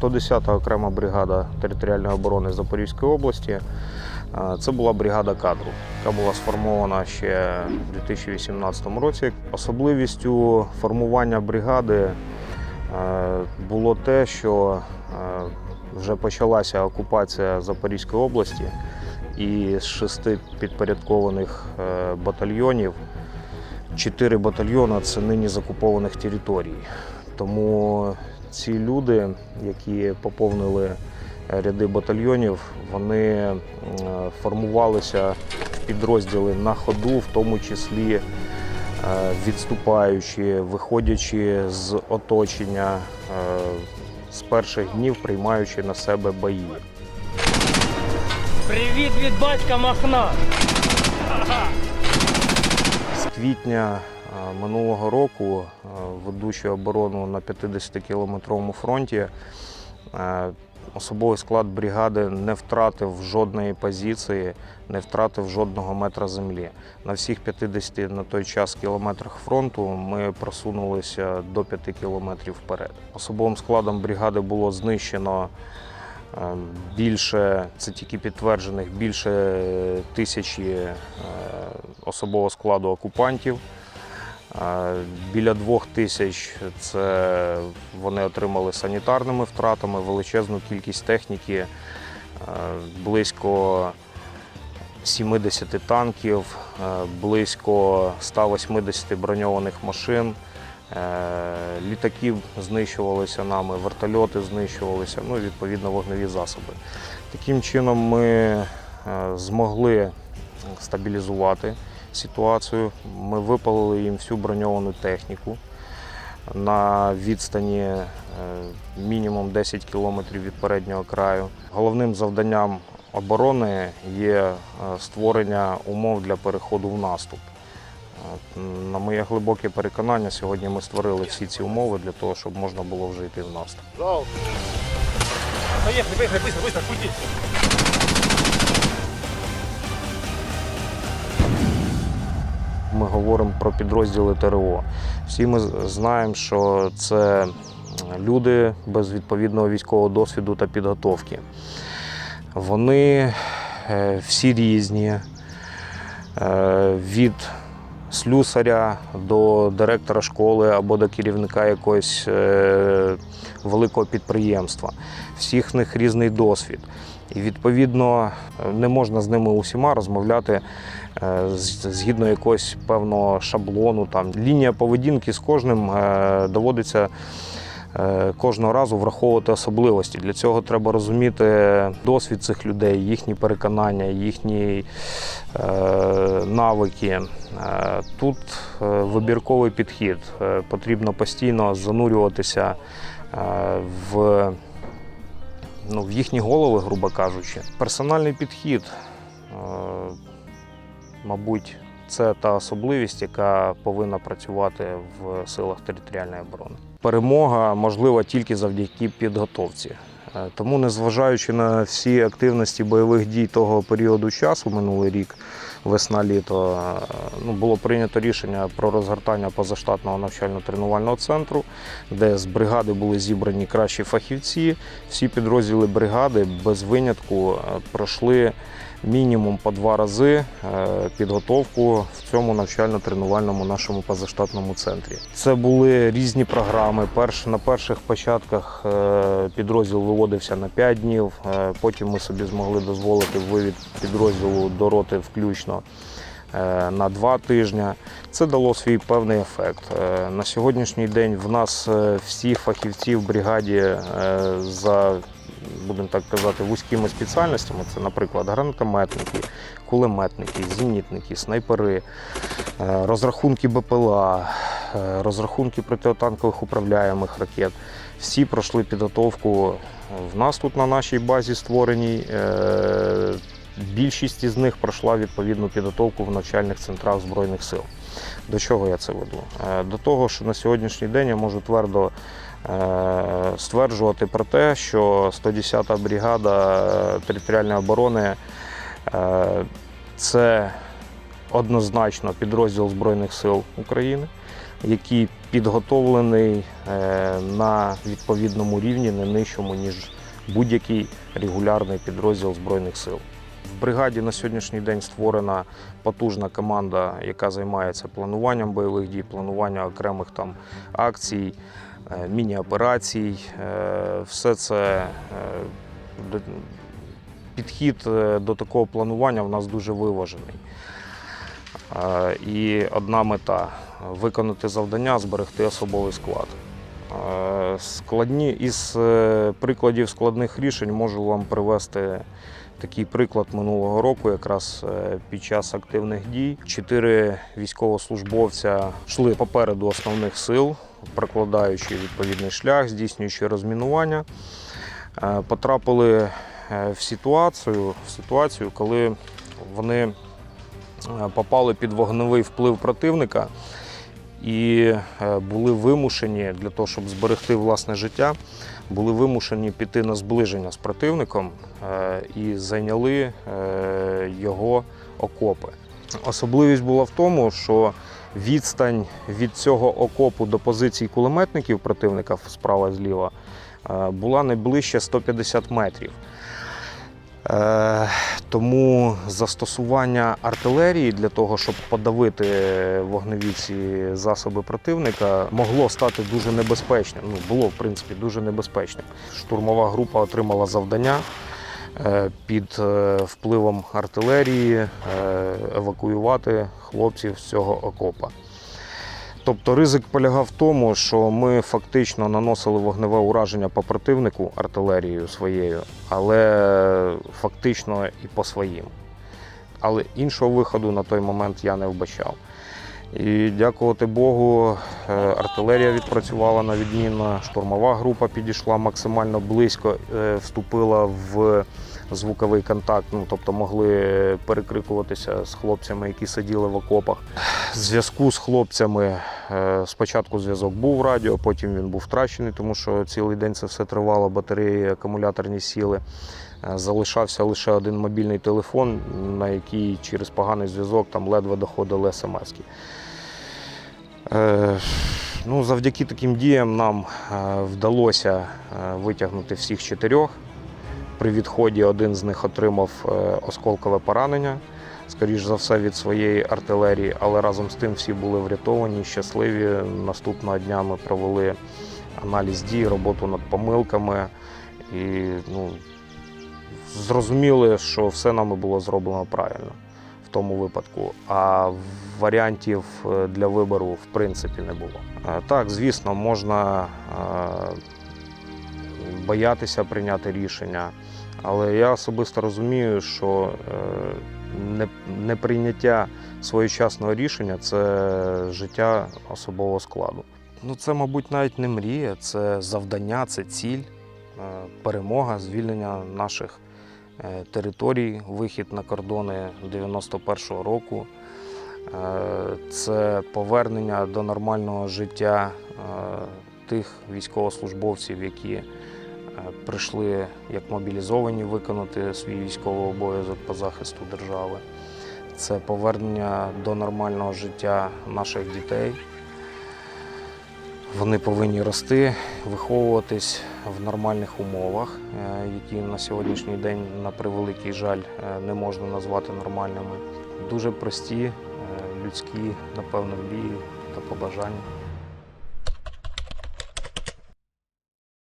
110-та окрема бригада територіальної оборони Запорізької області. Це була бригада кадру, яка була сформована ще у 2018 році. Особливістю формування бригади е, було те, що е, вже почалася окупація Запорізької області, і з шести підпорядкованих е, батальйонів чотири батальйони це нині з окупованих територій. Тому ці люди, які поповнили ряди батальйонів, вони е, формувалися в підрозділи на ходу, в тому числі е, відступаючи, виходячи з оточення, е, з перших днів приймаючи на себе бої. Привіт від батька Махна! З квітня е, минулого року, ведучи оборону на 50-кілометровому фронті, особовий склад бригади не втратив жодної позиції, не втратив жодного метра землі. На всіх 50 на той час кілометрах фронту ми просунулися до 5 кілометрів вперед. Особовим складом бригади було знищено е, більше, це тільки підтверджених, більше тисячі е, особового складу окупантів. Біля двох тисяч це вони отримали санітарними втратами, величезну кількість техніки, е, близько 70 танків, е, близько 180 броньованих машин. Е, Літаків знищувалися нами, вертольоти знищувалися, ну і відповідно вогневі засоби. Таким чином ми змогли стабілізувати ситуацію. Ми випалили їм всю броньовану техніку на відстані е, мінімум 10 кілометрів від переднього краю. Головним завданням оборони є е, створення умов для переходу в наступ. На моє глибоке переконання, сьогодні ми створили всі ці умови для того, щоб можна було вже йти в наступ. Поїхали, поїхали, быстро, быстро, пути! Ми говоримо про підрозділи ТРО. Всі ми знаємо, що це люди без відповідного військового досвіду та підготовки. Вони е, всі різні. Е, Від слюсаря до директора школи або до керівника якогось е, великого підприємства. Всіх них різний досвід. І відповідно не можна з ними усіма розмовляти е, згідно якогось певного шаблону. Там лінія поведінки з кожним е, доводиться е, кожного разу враховувати особливості. Для цього треба розуміти досвід цих людей, їхні переконання, їхні е, навики. Тут вибірковий підхід. Потрібно постійно занурюватися в ну, в їхні голови, грубо кажучи. Персональний підхід, е, мабуть, це та особливість, яка повинна працювати в силах територіальної оборони. Перемога можлива тільки завдяки підготовці. Е, Тому, незважаючи на всі активності бойових дій того періоду часу, минулий рік, весна-літо, е, ну, було прийнято рішення про розгортання позаштатного навчально-тренувального центру, де з бригади були зібрані кращі фахівці. Всі підрозділи бригади без винятку е, пройшли мінімум по два рази е, підготовку в цьому навчально-тренувальному нашому позаштатному центрі. Це були різні програми. Перш, на перших початках е, підрозділ виводився на 5 днів, е, потім ми собі змогли дозволити вивід підрозділу до роти включно на два тижні. Це дало свій певний ефект. На сьогоднішній день в нас всі фахівці в бригаді за будемо так казати, вузькими спеціальностями. Це, наприклад, гранатометники, кулеметники, зенітники, снайпери, е, розрахунки БПЛА, е, розрахунки протитанкових управляємих ракет. Всі пройшли підготовку в нас тут на нашій базі створеній. Е, Більшість із них пройшла відповідну підготовку в навчальних центрах Збройних сил. До чого я це веду? До того, що на сьогоднішній день я можу твердо стверджувати про те, що 110-та бригада е, територіальної оборони е, це однозначно підрозділ Збройних сил України, який підготовлений е, на відповідному рівні, не нижчому, ніж будь-який регулярний підрозділ Збройних сил. В бригаді на сьогоднішній день створена потужна команда, яка займається плануванням бойових дій, плануванням окремих там акцій, е, міні-операцій. Е, Все це е, підхід до такого планування в нас дуже виважений. І одна мета виконати завдання, зберегти особовий склад. Складні із прикладів складних рішень можу вам привести такий приклад минулого року, якраз е, під час активних дій. Чотири військовослужбовця йшли попереду основних сил, прокладаючи відповідний шлях, здійснюючи розмінування. Е, Потрапили е, в ситуацію, в ситуацію, коли вони попали під вогневий вплив противника і е, були вимушені для того, щоб зберегти власне життя, були вимушені піти на зближення з противником е, і зайняли е, його окопи. Особливість була в тому, що відстань від цього окопу до позицій кулеметників противника справа зліва була не ближче 150 метрів. Е, Тому застосування артилерії для того, щоб подавити вогневі ці засоби противника, могло стати дуже небезпечним. Ну, було, в принципі, дуже небезпечним. Штурмова група отримала завдання е, під е, впливом артилерії евакуювати хлопців з цього окопа. Тобто ризик полягав в тому, що ми фактично наносили вогневе ураження по противнику артилерією своєю, але фактично і по своїм. Але іншого виходу на той момент я не вбачав. І дякувати Богу, е, артилерія відпрацювала на відмінно, штурмова група підійшла максимально близько, е, вступила в звуковий контакт, ну, тобто могли перекрикуватися з хлопцями, які сиділи в окопах. Зв'язку з хлопцями е, спочатку зв'язок був радіо, потім він був втрачений, тому що цілий день це все тривало, батареї, акумуляторні сіли. Е, Залишався лише один мобільний телефон, на який через поганий зв'язок там ледве доходили смски. Е, ну, завдяки таким діям нам вдалося витягнути всіх чотирьох. При відході один з них отримав е, осколкове поранення, скоріш за все, від своєї артилерії, але разом з тим всі були врятовані, щасливі. Наступного дня ми провели аналіз дій, роботу над помилками і ну, зрозуміли, що все нами було зроблено правильно в тому випадку. А варіантів е, для вибору в принципі не було. Е, Так, звісно, можна боятися прийняти рішення, але я особисто розумію, що е, не- неприйняття своєчасного рішення це життя особового складу. Ну, це, мабуть, навіть не мрія, це завдання, це ціль, е, перемога, звільнення наших е, територій, вихід на кордони 91-го року. Це повернення до нормального життя тих військовослужбовців, які прийшли як мобілізовані виконати свій військовий обов'язок по захисту держави. Це повернення до нормального життя наших дітей. Вони повинні рости, виховуватись в нормальних умовах, е, які на сьогоднішній день, на превеликий жаль, е, не можна назвати нормальними. Дуже прості, е, людські, напевно, мрії та побажання.